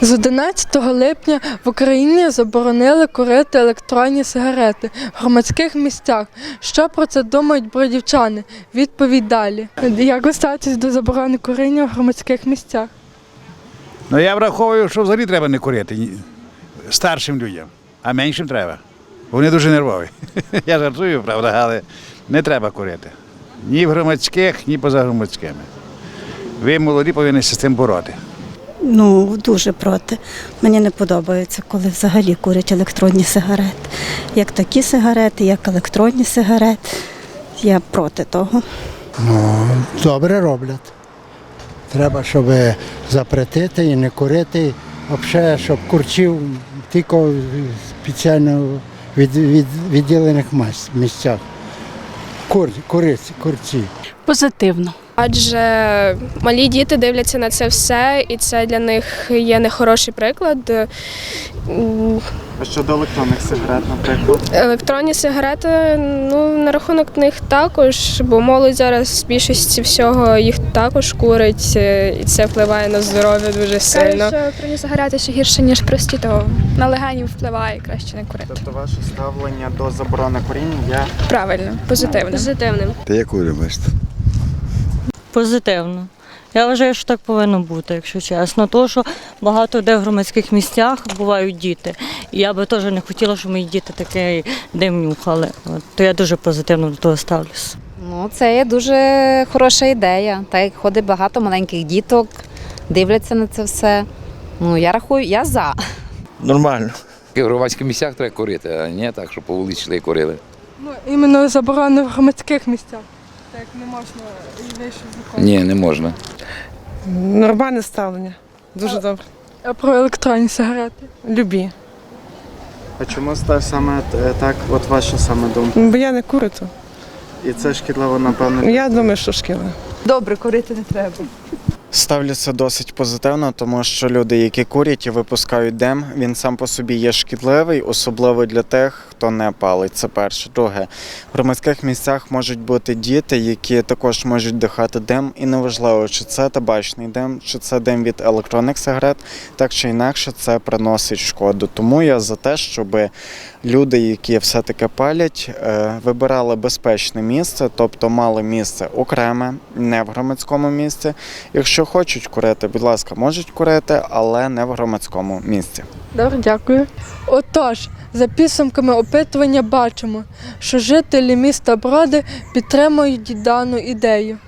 З 11 липня в Україні заборонили курити електронні сигарети в громадських місцях. Що про це думають бродівчани? Відповідь далі. Як ви ставитесь до заборони куріння в громадських місцях? Ну я враховую, що взагалі треба не курити старшим людям, а меншим треба. Вони дуже нервові. Я жартую, правда, але не треба курити. Ні в громадських, ні поза громадськими. Ви молоді повинні з цим бороти. Ну, дуже проти. Мені не подобається, коли взагалі курять електронні сигарети. Як такі сигарети, як електронні сигарети. Я проти того. Ну, добре роблять. Треба, щоб запретити і не курити. Взагалі, щоб курчів тільки в спеціально від, від, відділених місцях. Кур, куриці, курці. Позитивно. Адже малі діти дивляться на це все, і це для них є нехороший приклад. А щодо електронних сигарет, наприклад, Електронні сигарети, ну на рахунок них також, бо молодь зараз більшості всього їх також курить, е, і це впливає на здоров'я дуже сильно. Кажуть, що про сигарети ще гірше, ніж прості, то на легенів впливає краще не курити. тобто ваше ставлення до заборони куріння є Правильно, позитивно. Позитивним. Та я курю, бачите. Позитивно. Я вважаю, що так повинно бути, якщо чесно. Тому що багато де в громадських місцях бувають діти. І я би теж не хотіла, щоб мої діти такий дим нюхали. От, то я дуже позитивно до того ставлюся. Ну, це є дуже хороша ідея. Так як ходить багато маленьких діток, дивляться на це все. Ну, я рахую, я за. Нормально. В громадських місцях треба курити, а не так, щоб по вулиці і курили. Ну, іменно заборони в громадських місцях. Так не можна і вийшов закон. Ні, не можна. Нормальне ставлення. Дуже добре. А про електронні сигарети? Любі. А чому ста- саме е, так, от ваша саме думка? Бо я не курю то. І це шкідливо, напевно. Я думаю, що шкіла. Добре, курити не треба. Ставлюся досить позитивно, тому що люди, які курять і випускають дим, він сам по собі є шкідливий, особливо для тих, хто не палить. Це перше. Друге, в громадських місцях можуть бути діти, які також можуть дихати дим, і неважливо, чи це табачний дим, чи це дим від електронних сигарет, так чи інакше це приносить шкоду. Тому я за те, щоб люди, які все-таки палять, е, вибирали безпечне місце, тобто мали місце окреме, не в громадському місці. Якщо хочуть курити, будь ласка, можуть курити, але не в громадському місці. Добре, дякую. Отож, за підсумками опитування бачимо, що жителі міста Броди підтримують дану ідею.